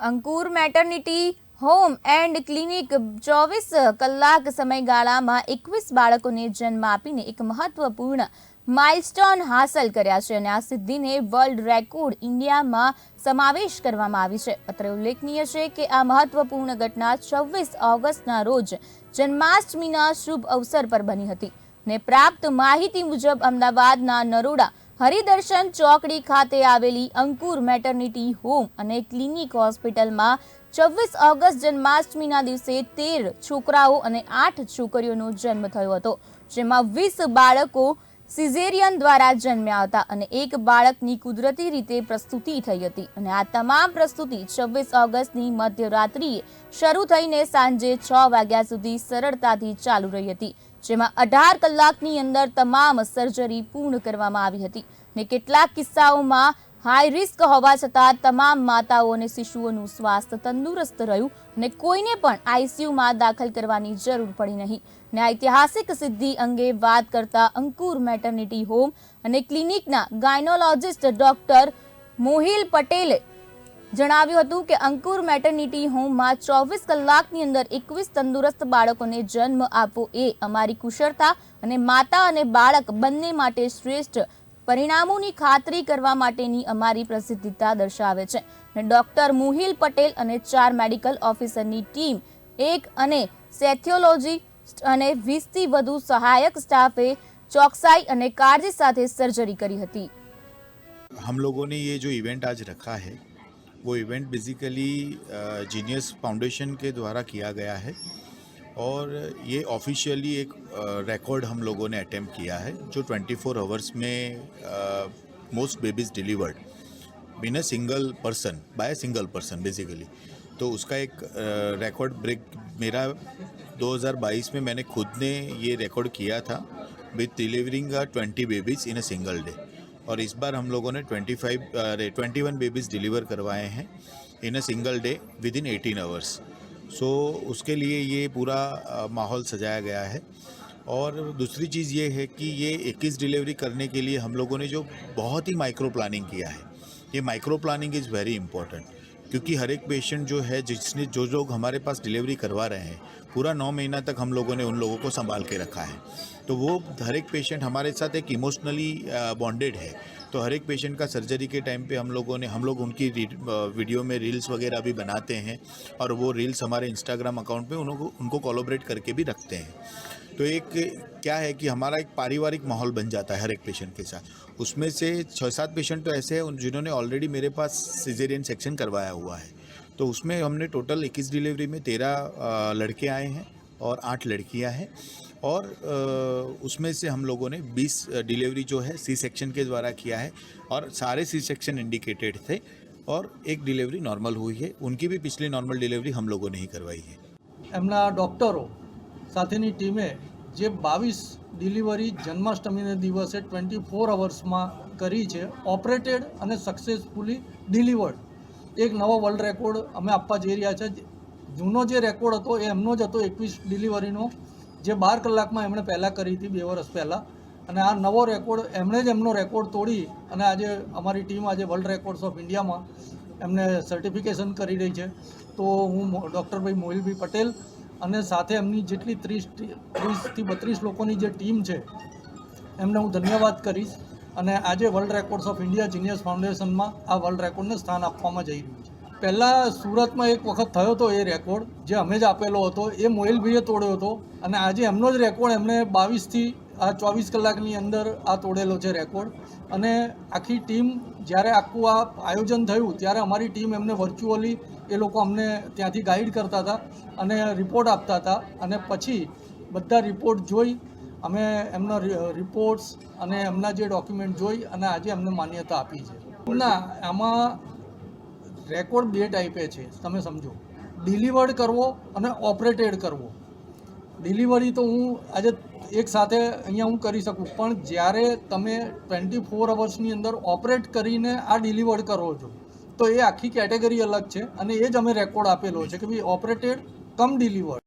Ankur maternity, home and clinic ચોવીસ કલાક સમયગાળામાં એકવીસ બાળકોને જન્મ આપીને એક મહત્વપૂર્ણ માઇલસ્ટોન હાંસલ કર્યા છે અને આ સિદ્ધિને વર્લ્ડ રેકોર્ડ ઇન્ડિયામાં સમાવેશ કરવામાં આવી છે. અત્રે ઉલ્લેખનીય છે કે આ મહત્વપૂર્ણ ઘટના છવ્વીસ ઓગસ્ટના રોજ જન્માષ્ટમીના શુભ અવસર પર બની હતી ને પ્રાપ્ત માહિતી મુજબ અમદાવાદના નરોડા હરિદર્શન ચોકડી ખાતે આવેલી અંકુર મેટર્નિટી હોમ અને ક્લિનિક હોસ્પિટલમાં છવ્વીસ ઓગસ્ટ જન્માષ્ટમીના દિવસે તેર છોકરાઓ અને આઠ છોકરીઓનો જન્મ થયો હતો, જેમાં વીસ બાળકો સિઝેરિયન દ્વારા જન્મ્યા હતા અને એક બાળકની કુદરતી રીતે પ્રસ્તુતિ થઈ હતી અને આ તમામ પ્રસ્તુતિ છવ્વીસ ઓગસ્ટની મધ્યરાત્રિએ શરૂ થઈને સાંજે છ વાગ્યા સુધી સરળતાથી ચાલુ રહી હતી. જેમાં અઢાર કલાકની અંદર તમામ સર્જરી પૂર્ણ કરવામાં આવી હતી ને કેટલાક કિસ્સાઓમાં હાઈ રિસ્ક હોવા છતાં તમામ માતાઓ અને શિશુઓનું સ્વાસ્થ્ય તંદુરસ્ત રહ્યું અને કોઈને પણ આઈસીયુમાં દાખલ કરવાની જરૂર પડી નહીં. ને ઐતિહાસિક સિદ્ધિ અંગે વાત કરતા અંકુર મેટર્નિટી હોમ અને ક્લિનિકના ગાયનોલોજિસ્ટ ડોક્ટર મોહિલ પટેલે જણાવ્યું હતું કે અંકુર મેટર્નિટી હોમમાં ચોવીસ કલાકની અંદર એકવીસ તંદુરસ્ત બાળકોને જન્મ આપવો એ અમારી કુશળતા અને માતા અને બાળક બંને માટે શ્રેષ્ઠ પરિણામોની ખાતરી કરવા માટેની અમારી પ્રસિદ્ધતા દર્શાવે છે. અને ડોક્ટર મુહિલ પટેલ અને ચાર મેડિકલ ઓફિસરની ટીમ, એક અને સેથિયોલોજી અને વીસથી વધુ સહાયક સ્ટાફે ચોકસાઈ અને કાળજી સાથે સર્જરી કરી હતી. હમ લોગોને યે જો ઇવેન્ટ આજ રખા હૈ वो इवेंट बेसिकली जीनियस फाउंडेशन के द्वारा किया गया है। और ये ऑफिशियली एक रिकॉर्ड हम लोगों ने अटेम्प्ट किया है, जो 24 फोर आवर्स में most babies delivered been a single person by single person basically तो उसका एक रिकॉर्ड ब्रेक मेरा 2022 में मैंने खुद ने ये रिकॉर्ड किया था with delivering twenty babies in a single day और इस बार हम लोगों ने 25 अरे 21 बेबीज डिलीवर करवाए हैं in a single day with in 18 hours so उसके लिए ये पूरा माहौल सजाया गया है। और दूसरी चीज़ ये है कि ये 21 डिलीवरी करने के लिए हम लोगों ने जो बहुत ही माइक्रो प्लानिंग किया है। ये micro planning is very important क्योंकि हर एक पेशेंट जो है जिसने जो लोग हमारे पास डिलीवरी करवा रहे हैं पूरा नौ महीना तक हम लोगों ने उन लोगों को संभाल के रखा है तो वो हर एक पेशेंट हमारे साथ एक इमोशनली बॉन्डेड है तो हर एक पेशेंट का सर्जरी के टाइम पे हम लोगों ने हम लोग उनकी री- अ, वीडियो में रील्स वगैरह भी बनाते हैं और वो रील्स हमारे इंस्टाग्राम अकाउंट पे उनको उनको कोलोबरेट करके भी रखते हैं तो एक क्या है कि हमारा एक पारिवारिक माहौल बन जाता है हर एक पेशेंट के साथ उसमें से छः सात पेशेंट तो ऐसे हैं उन- जिन्होंने ऑलरेडी मेरे पास सिजेरियन सेक्शन करवाया हुआ है तो उसमें हमने टोटल इक्कीस डिलीवरी में तेरह लड़के आए हैं और आठ लड़कियां हैं और अ, उसमें से हम लोगों ने 20 डिलीवरी जो है सी सेक्शन के द्वारा किया है और सारे सी सेक्शन इंडिकेटेड थे और एक डिलीवरी नॉर्मल हुई है उनकी भी पिछली नॉर्मल डिलीवरी हम लोगों ने ही करवाई है એમના ડૉક્ટરો સાથેની ટીમે જે બાવીસ ડિલિવરી જન્માષ્ટમીને દિવસે ટ્વેન્ટી ફોર અવર્સમાં કરી છે, ઓપરેટેડ અને સક્સેસફુલી ડિલિવર્ડ એક નવો વર્લ્ડ રેકોર્ડ અમે આપવા જઈ રહ્યા છે. જૂનો જે રેકોર્ડ હતો, એ એમનો જ હતો એકવીસ ડિલિવરીનો, જે બાર કલાકમાં એમણે પહેલાં કરી હતી, બે વર્ષ પહેલાં. અને આ નવો રેકોર્ડ એમણે જ એમનો રેકોર્ડ તોડી અને આજે અમારી ટીમ આજે વર્લ્ડ રેકોર્ડ્સ ઓફ ઇન્ડિયામાં એમને સર્ટિફિકેશન કરી રહી છે. તો હું ડૉક્ટરભાઈ મોહિલભાઈ પટેલ અને સાથે એમની જેટલી ત્રીસ ત્રીસથી બત્રીસ લોકોની જે ટીમ છે, એમને હું ધન્યવાદ કરીશ. અને આજે world records of India genius ફાઉન્ડેશનમાં આ વર્લ્ડ રેકોર્ડને સ્થાન આપવામાં જઈ રહ્યું છે. પહેલાં સુરતમાં એક વખત થયો હતો એ રેકોર્ડ, જે અમે જ આપેલો હતો. એ મોહિલભાઈએ તોડ્યો હતો. અને આજે એમનો જ રેકોર્ડ એમણે બાવીસથી આ ચોવીસ કલાકની અંદર આ તોડેલો છે રેકોર્ડ. અને આખી ટીમ જ્યારે આખું આ આયોજન થયું, ત્યારે અમારી ટીમ એમને વર્ચ્યુઅલી એ લોકો અમને ત્યાંથી ગાઈડ કરતા હતા અને રિપોર્ટ આપતા હતા અને પછી બધા રિપોર્ટ જોઈ, અમે એમનો રિપોર્ટ્સ અને એમના જે ડોક્યુમેન્ટ જોઈ અને આજે અમને માન્યતા આપી છે. ના, આમાં રેકોર્ડ બે ટાઈપે છે, તમે સમજો. ડિલિવર્ડ કરવો અને ઓપરેટેડ કરવો. ડિલિવરી તો હું આજે એક સાથે અહીંયા હું કરી શકું, પણ જ્યારે તમે ટ્વેન્ટી ફોર અવર્સની અંદર ઓપરેટ કરીને આ ડિલિવર્ડ કરો છો તો એ આખી કેટેગરી અલગ છે અને એ જ અમે રેકોર્ડ આપેલો છે કે ભાઈ ઓપરેટેડ કમ ડિલિવર્ડ